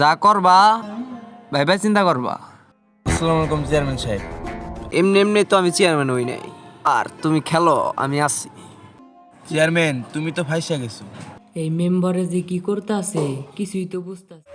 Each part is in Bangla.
যা করবা ভাই ভাই চিন্তা করবা। আসসালামু আলাইকুম চেয়ারম্যান সাহেব। এমনি এমনি তো আমি চেয়ারম্যান হই নাই। আর তুমি খেলো আমি আছি। চেয়ারম্যান তুমি তো ফাইসা গেছো। এই মেম্বারে যে কি করতেছে কিছুই তো বুঝতেছে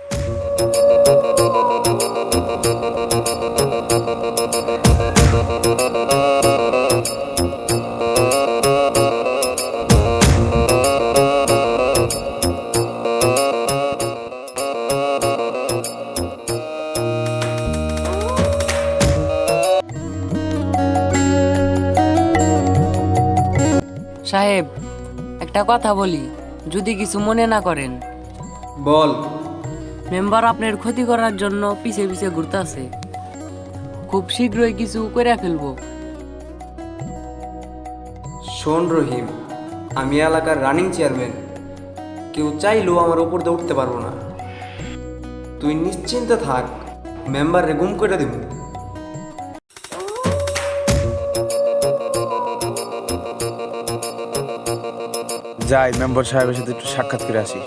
একটা কথা বলি যদি কিছু মনে না করেন। বল। মেম্বার আপনার ক্ষতি করার জন্য পিছে পিছে ঘুরতেছে। খুব শীঘ্রই কিছু করে ফেলব। শোন রহিম আমি এলাকার রানিং চেয়ারম্যান কেউ চাইলেও আমার উপর দিয়ে উঠতে পারব না। তুই নিশ্চিন্তে থাক মেম্বারে গুম করে দেব। যাই, মেম্বার সাহেবের সাথে একটু সাক্ষাৎ করে আসি।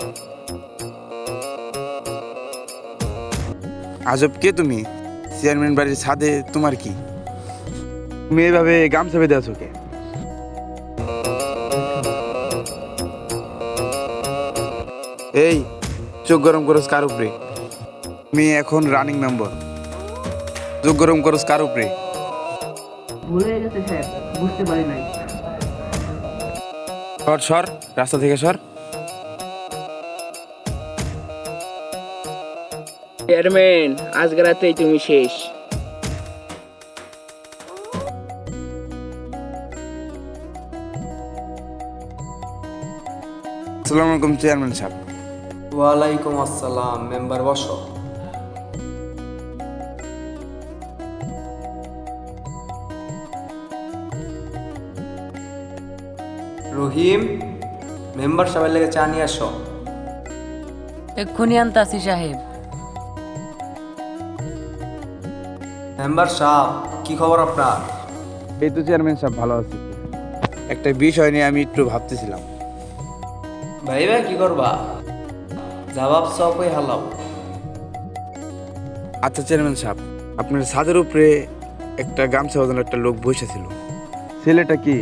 আজব কে তুমি? চেয়ারম্যান বাড়ির ছাদে তোমার কি? তুমি এইভাবে গামছা বেঁধে আছো কে? এই, চোখ গরম করস কার উপরে? তুমি এখন রানিং মেম্বার চোখ গরম করস কার উপরে? ভুলে গেছে স্যার বুঝতে পারি নাই। সর সর রাস্তা থেকে সর। চেয়ারম্যান আজকে রাতেই তুমি শেষ। আসসালামু আলাইকুম চেয়ারম্যান সাহেব। ওয়ালাইকুম আসসালাম মেম্বার বসো। রহিম মেম্বার সবাই লেগে চা নিয়ে আসো। এক্ষুনি আনতাছি সাহেব। মেম্বার সাহেব কি খবর আপনার? এই তো চেয়ারম্যান সাহেব ভালো আছি। একটা বিষয় নিয়ে আমি একটু ভাবতেছিলাম। ভাই ভাই কি করবা? জবাব সব ওই হালাও। আচ্ছা চেয়ারম্যান সাহেব আপনার ছাদের উপরে একটা গামছা বাঁধানো একটা লোক বসেছিল। ছেলেটা কি?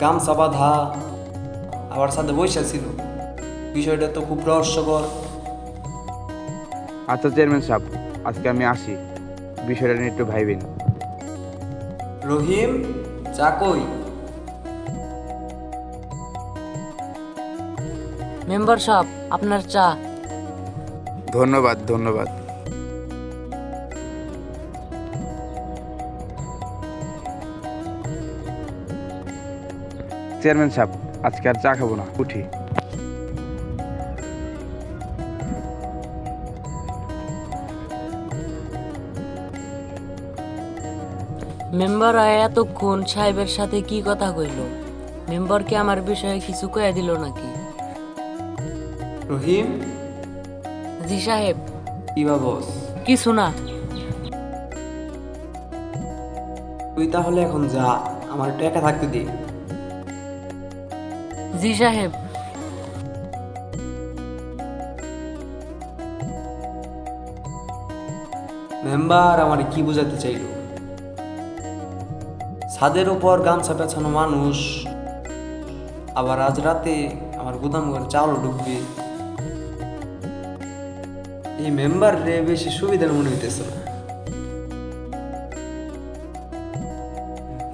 গামছা বাঁধা আবার সাথে বৈশা ছিল বিষয়টা তো খুব রহস্যকর আচ্ছা চেয়ারম্যান সাহেব আজকে আমি আসি। বিষয়টা নিয়ে একটু ভাইবেন। রহিম চা কই। মেম্বার সাহেব আপনার চা। ধন্যবাদ ধন্যবাদ। চেয়ারম্যান সাহেব আজকে আর চা খাব না উঠি। মেম্বার এতক্ষণ সাহেবের সাথে কি কথা কইল? মেম্বারকে আমার বিষয়ে কিছু কয়ে দিল নাকি? রহিম? জি সাহেব। কি ভাবস কিছু না। তুই তাহলে এখন যা আমার একটু একা থাকতে দে। জি সাহেব। মেম্বার আমার কি বোঝাতে চাইল? ছাদের উপর গামছা পেছানো মানুষ, আবার আজ রাতে আমার গুদাম ঘরে চাউল ঢুকবে। এই মেম্বার রে বেশি সুবিধার মনে হইতেছে না।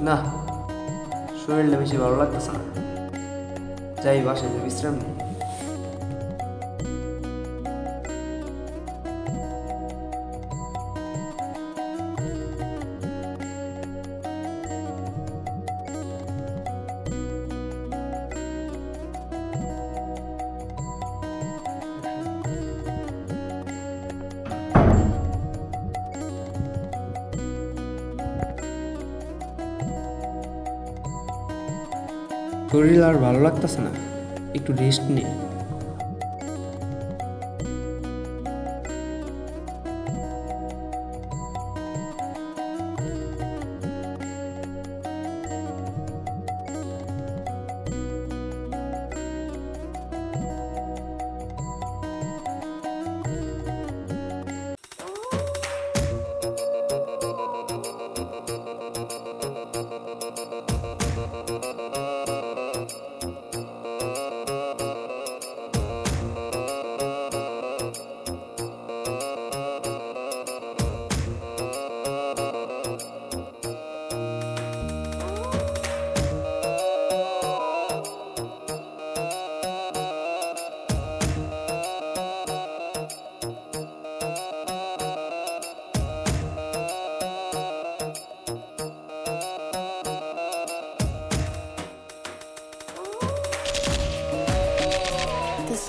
না, শরীরটা বেশি ভালো লাগতেছে না। যাই বাসায় যে বিশ্রাম নেই শরীর আর ভালো লাগতেছে না। একটু রেস্ট নে।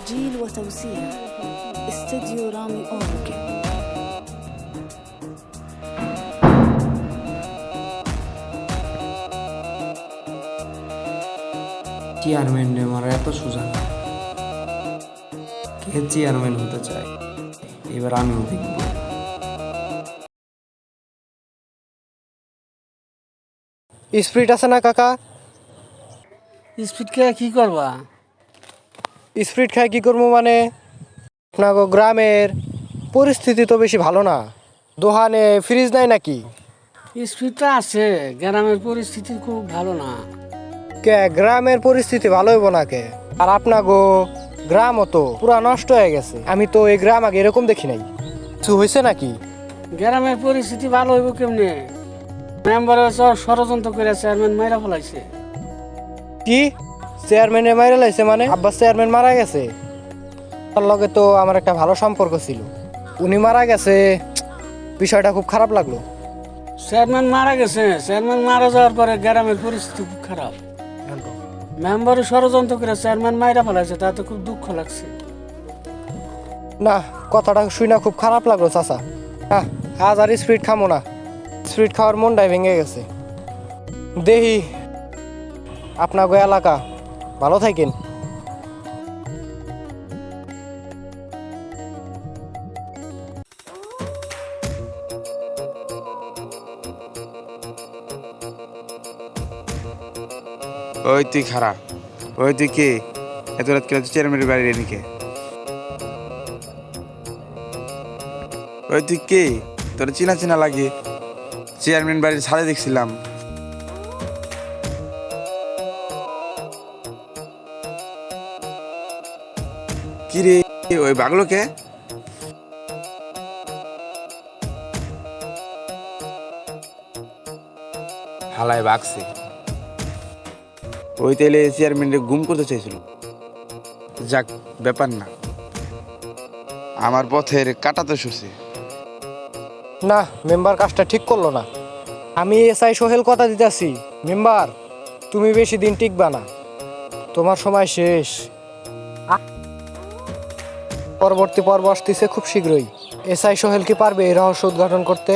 وتوزيع استديو رامي أورج চেয়ারম্যান রে আমার এত সোজা না। কে চেয়ারম্যান হতে চায় এবার আমিও দেখব স্প্রিট আছে না কাকা স্পিড খেয়ে কি করবা স্প্রিট খাই কি করব মানে? আপনার গ্রামের পরিস্থিতি তো বেশি ভালো না। দোহানে ফ্রিজ নাই নাকি? স্পিডটা আছে গ্রামের পরিস্থিতি খুব ভালো না। কে গ্রামের পরিস্থিতি ভালো হইব না কে? আর আপনার গো গ্রামও তো পুরা নষ্ট হয়ে গেছে। আমি তো এই গ্রাম আগে এরকম দেখি নাই। কিছু হয়েছে নাকি? গ্রামের পরিস্থিতি ভালো হইব কেমনে? মেম্বার ষড়যন্ত্র করে চেয়ারম্যান মাইরা ফেলাইছে। কি? চেয়ারম্যানে মারা লাইছে মানে আব্বাস চেয়ারম্যান মারা গেছে। তার লগে তো আমার একটা ভালো সম্পর্ক ছিল। উনি মারা গেছে বিষয়টা খুব খারাপ লাগল। চেয়ারম্যান মারা গেছে চেয়ারম্যান মারা যাওয়ার পরে গ্রামের পরিস্থিতি খুব খারাপ। মেম্বার ষড়যন্ত্র করে চেয়ারম্যান মাইরা ফেলাইছে তাতে খুব দুঃখ লাগছে। না কথাটা শুই না খুব খারাপ লাগল চাচা। না আজ আর স্পিড খামো না। স্পিড খাওয়ার মনটাই ভেঙে গেছে। দেহি আপনার এলাকা। ভালো থাকেন। ওই তুই খারাপ ওই তুই কে? এত রাত তুই চেয়ারম্যানের বাড়ি এদিকে? ওই তুই কে? তোর চিনা চিনা লাগে। চেয়ারম্যান বাড়ির ছাদে দেখছিলাম। ওই বাগলোকে? হালায় বাগছে। ওই তেলে চেয়ারম্যানকে গুম করতে চাইছিল। যাক ব্যাপার না। আমার পথের কাটাতে শুছে না মেম্বার কাজটা ঠিক করল না। আমি এসআই সোহেল কথা দিতেছি মেম্বার তুমি বেশি দিন টিকবা না। তোমার সময় শেষ। পরবর্তী পর্ব আসতেছে খুব শীঘ্রই। এসআই সোহেল কি পারবে এই রহস্য উদ্ঘাটন করতে?